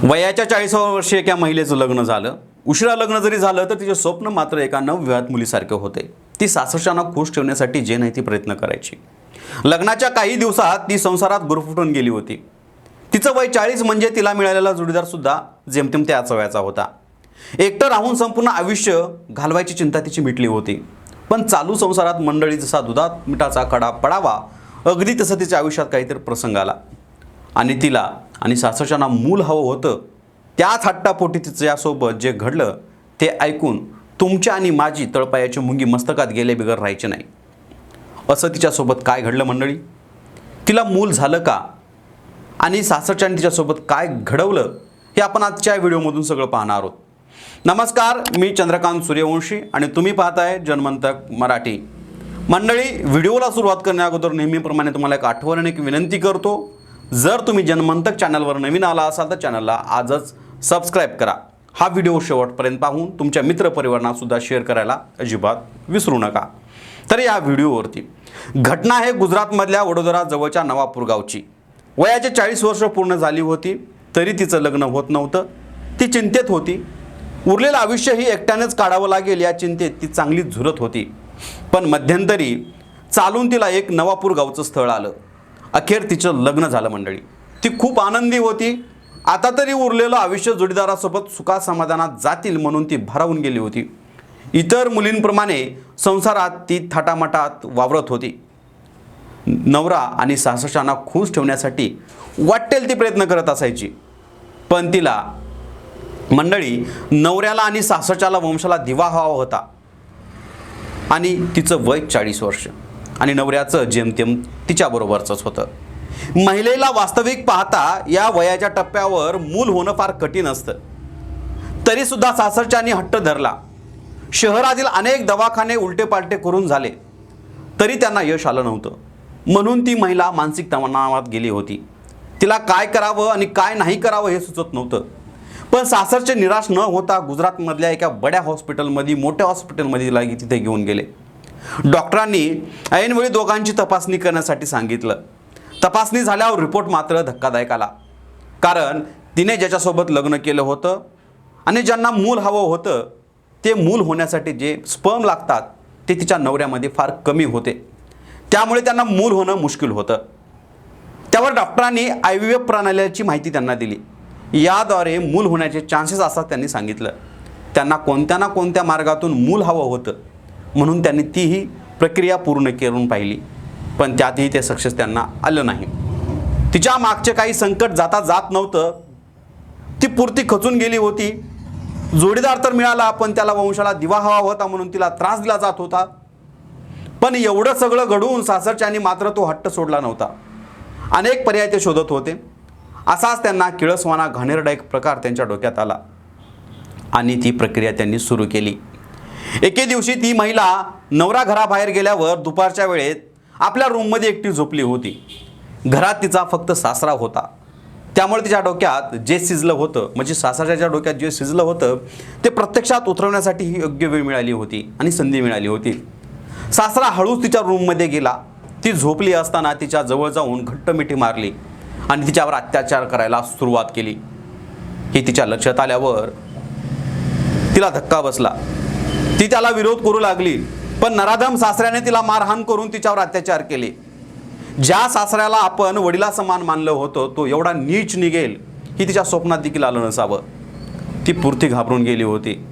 वयाच्या चाळीसाव्या वर्षी एका महिलेचं लग्न झालं. उशिरा लग्न जरी झालं तर तिचे स्वप्न मात्र एका नवविवाहित मुलीसारखे होते. ती सासरच्यांना खुश ठेवण्यासाठी जे नाही ती प्रयत्न करायची. लग्नाच्या काही दिवसात ती संसारात गुरफुटून गेली होती. तिचं वय चाळीस म्हणजे तिला मिळालेला जोडीदार सुद्धा जेमतेम त्याच वयाचा होता. एकटं राहून संपूर्ण आयुष्य घालवायची चिंता तिची मिटली होती. पण चालू संसारात मंडळी जसा दुधात मिठाचा कडा पडावा अगदी तसं तिच्या आयुष्यात काहीतरी प्रसंग आला. आणि तिला आणि सासरच्यांना मूल हवं होतं त्याच हट्टापोटी तिच्यासोबत जे घडलं ते ऐकून तुमच्या आणि माझी तळपायाची मुंगी मस्तकात गेले बिगर राहायचे नाही. असं तिच्यासोबत काय घडलं मंडळी? तिला मूल झालं का? आणि सासरच्याने तिच्यासोबत काय घडवलं? हे आपण आजच्या व्हिडिओमधून सगळं पाहणार आहोत. नमस्कार मी चंद्रकांत सूर्यवंशी आणि तुम्ही पाहताय जनमंतक मराठी. मंडळी व्हिडिओला सुरुवात करण्याअगोदर नेहमीप्रमाणे तुम्हाला एक आठवण आणि एक विनंती करतो. जर तुम्ही जनमंतक चॅनलवर नवीन आला असाल तर चॅनलला आजच सबस्क्राईब करा. हा व्हिडिओ शेवटपर्यंत पाहून तुमच्या मित्रपरिवारांनासुद्धा शेअर करायला अजिबात विसरू नका. तर या व्हिडिओवरती घटना आहे गुजरातमधल्या वडोदरा जवळच्या नवापूर गावची. वयाचे चाळीस वर्ष पूर्ण झाली होती तरी तिचं लग्न होत नव्हतं. ती चिंतेत होती. उरलेलं आयुष्य ही एकट्यानेच काढावं लागेल या चिंतेत ती चांगली झुरत होती. पण मध्यंतरी चालून तिला एक नवापूर गावचं स्थळ आलं. अखेर तिचं लग्न झालं मंडळी. ती खूप आनंदी होती. आता तरी उरलेलं आयुष्य जोडीदारासोबत सुखा समाधानात जातील म्हणून ती भारावून गेली होती. इतर मुलींप्रमाणे संसारात ती थाटामाटात वावरत होती. नवरा आणि सासशांना खुश ठेवण्यासाठी वाटेल ती प्रयत्न करत असायची. पण तिला मंडळी नवऱ्याला आणि सासरच्याला वंशाला दिवा हवा होता. आणि तिचं वय चाळीस वर्ष. आणि नवऱ्याचं जेमतेम तिच्याबरोबरचंच होतं. महिलेला वास्तविक पाहता या वयाच्या टप्प्यावर मूल होणं फार कठीण असतं. तरीसुद्धा सासरच्यांनी हट्ट धरला. शहरातील अनेक दवाखाने उलटे पालटे करून झाले. तरी त्यांना यश आलं नव्हतं. म्हणून ती महिला मानसिक तणावात गेली होती. तिला काय करावं आणि काय नाही करावं हे सुचत नव्हतं. पण सासरचे निराश न होता गुजरातमधल्या एका बड्या हॉस्पिटलमध्ये मोठ्या हॉस्पिटलमध्ये तिला तिथे घेऊन गेले. डॉक्टरांनी ऐनवेळी दोघांची तपासणी करण्यासाठी सांगितलं. तपासणी झाल्यावर रिपोर्ट मात्र धक्कादायक आला. कारण तिने ज्याच्यासोबत लग्न केलं होतं आणि ज्यांना मूल हवं होतं ते मूल होण्यासाठी जे स्पर्म लागतात ते तिच्या नवऱ्यामध्ये फार कमी होते. त्यामुळे त्यांना मूल होणं मुश्किल होतं. त्यावर डॉक्टरांनी आय व्ही एफ प्रणालीची माहिती त्यांना दिली. याद्वारे मूल होण्याचे चान्सेस असतात त्यांनी सांगितलं. त्यांना कोणत्या ना कोणत्या मार्गातून मूल हवं होतं. म्हणून त्यांनी तीही प्रक्रिया पूर्ण करून पाहिली. पण त्यातही ते सक्सेस त्यांना आलं नाही. तिच्या मागचे काही संकट जाता जात नव्हतं. ती पुरती खचून गेली होती. जोडीदार तर मिळाला पण त्याला वंशाला दिवा हवा होता म्हणून तिला त्रास दिला जात होता. पण एवढं सगळं घडवून सासरच्यानी मात्र तो हट्ट सोडला नव्हता. अनेक पर्याय ते शोधत होते. असाच त्यांना किळसवाना घाणेरडा एक प्रकार त्यांच्या डोक्यात आला. आणि ती प्रक्रिया त्यांनी सुरू केली. एके दिवशी ती महिला नवरा घराबाहेर गेल्यावर दुपारच्या वेळेत आपल्या रूममध्ये एकटी झोपली होती. घरात तिचा फक्त सासरा होता. त्यामुळे तिच्या डोक्यात जे शिजलं होतं म्हणजे सासऱ्याच्या डोक्यात जे शिजलं होतं ते प्रत्यक्षात उतरवण्यासाठी ही योग्य वेळ मिळाली होती आणि संधी मिळाली होती. सासरा हळूच तिच्या रूममध्ये गेला. ती झोपली असताना तिच्या जवळ जाऊन घट्ट मिठी मारली आणि तिच्यावर अत्याचार करायला सुरुवात केली. हे तिच्या लक्षात आल्यावर तिला धक्का बसला. ती त्याला विरोध करू लागली. पण नराधम सासऱ्याने तिला मारहाण करून तिच्यावर अत्याचार केले. ज्या सासऱ्याला आपण वडिला समान मानलं होतं तो एवढा नीच निघेल ही तिच्या स्वप्नात देखील आलं नसावं. ती पुरती घाबरून गेली होती.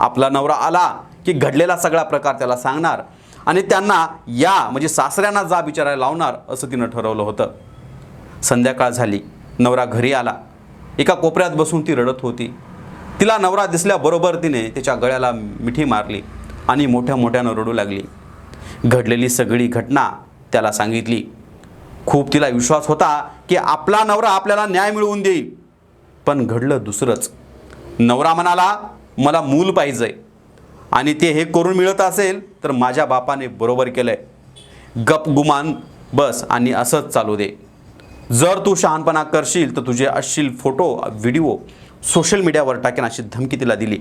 आपला नवरा आला की घडलेला सगळा प्रकार त्याला सांगणार आणि त्यांना या म्हणजे सासऱ्यांना जा विचारायला लावणार असं तिनं ठरवलं होतं. संध्याकाळ झाली. नवरा घरी आला. एका कोपऱ्यात बसून ती रडत होती. तिला नवरा दिसल्याबरोबर तिने तिच्या गळ्याला मिठी मारली आणि मोठ्या मोठ्यानं रडू लागली. घडलेली सगळी घटना त्याला सांगितली. खूप तिला विश्वास होता की आपला नवरा आपल्याला न्याय मिळवून देईल. पण घडलं दुसरंच. नवरा म्हणाला मला मूल पाहिजे आणि ते हे करून मिळत असेल तर माझ्या बापाने बरोबर केलंय. गप गुमान बस आणि असंच चालू दे. जर तू शहाणपणा करशील तर तुझे असशील फोटो व्हिडिओ सोशल मीडियावर टाकेन अशी धमकी तिला दिली.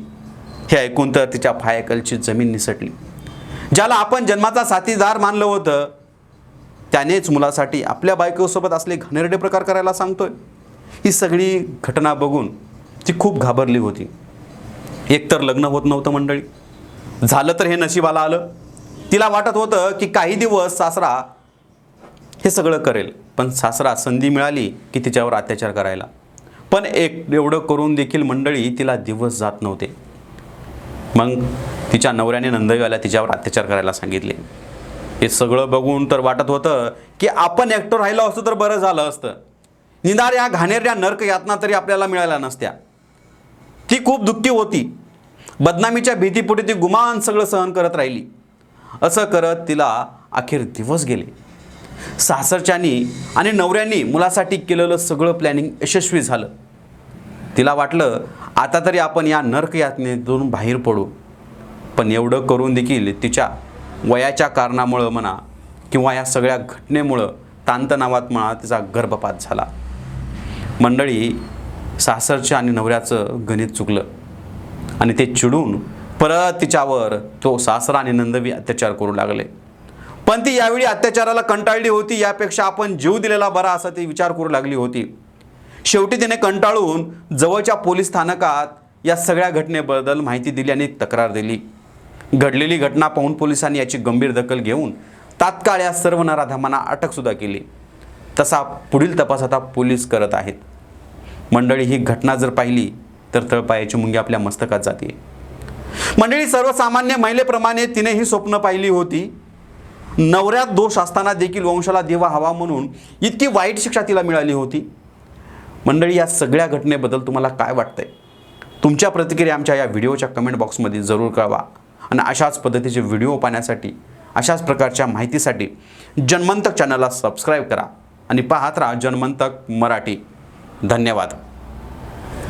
हे ऐकून तर तिच्या फायकलची जमीन निसटली. ज्याला आपण जन्माचा साथीदार मानलं होतं त्यानेच मुलासाठी आपल्या बायकोसोबत असले घाणेरडे प्रकार करायला सांगतोय. ही सगळी घटना बघून ती खूप घाबरली होती. एकतर लग्न होत नव्हतं मंडळी. झालं तर हे नशिबाला आलं. तिला वाटत होतं की काही दिवस सासरा हे सगळं करेल. पण सासरा संधी मिळाली की तिच्यावर अत्याचार करायला. पण एक एवढं करून देखील मंडळी तिला दिवस जात नव्हते. मग तिच्या नवऱ्याने नंदगावला तिच्यावर अत्याचार करायला सांगितले. हे सगळं बघून तर वाटत होतं की आपण एकटं राहिलो असतो तर बरं झालं असतं. निदार या घाणेरड्या नर्क यातना तरी आपल्याला मिळाल्या नसत्या. ती खूप दुःखी होती. बदनामीच्या भीतीपुढे ती गुमान सगळं सहन करत राहिली. असं करत तिला अखेर दिवस गेले. सासरच्यानी आणि नवऱ्यांनी मुलासाठी केलेलं सगळं प्लॅनिंग यशस्वी झालं. तिला वाटलं आता तरी आपण या नर्क यातनेतून बाहेर पडू. पण एवढं करून देखील तिच्या वयाच्या कारणामुळं म्हणा किंवा या सगळ्या घटनेमुळं ताणतणावात म्हणा तिचा गर्भपात झाला. मंडळी सासरच्या आणि नवऱ्याचं गणित चुकलं. आणि ते चिडून परत तिच्यावर तो सासरा आणि नंदवी अत्याचार करू लागले. पण ती यावेळी अत्याचाराला कंटाळली होती यापेक्षा आपण जीव दिलेला बरा असा ती विचार करू लागली होती. शेवटी तिने कंटाळून जवळच्या पोलीस स्थानकात या सगळ्या घटनेबद्दल माहिती दिली आणि तक्रार दिली. घडलेली घटना पाहून पोलिसांनी याची गंभीर दखल घेऊन तात्काळ या सर्व नराधमांना अटकसुद्धा केली. तसा पुढील तपास आता पोलीस करत आहेत. मंडळी ही घटना जर पाहिली तर तळपायाची मुंगी आपल्या मस्तकात जाते मंडळी सर्वसामान्य महिलेप्रमाणे तिने ही स्वप्न पाहिली होती. नवऱ्यात दोष असताना देखील वंशाला देवा हवा म्हणून इतकी वाईट शिक्षा तिला मिळाली होती. मंडळी या सगळ्या घटनेबद्दल तुम्हाला काय वाटतंय? तुमच्या प्रतिक्रिया आमच्या या व्हिडिओच्या कमेंट बॉक्समध्ये जरूर कळवा. आणि अशाच पद्धतीचे व्हिडिओ पाहण्यासाठी अशाच प्रकारच्या माहितीसाठी जन्मंतक चॅनलला सबस्क्राईब करा. आणि पाहत राहा जन्मंतक मराठी. धन्यवाद.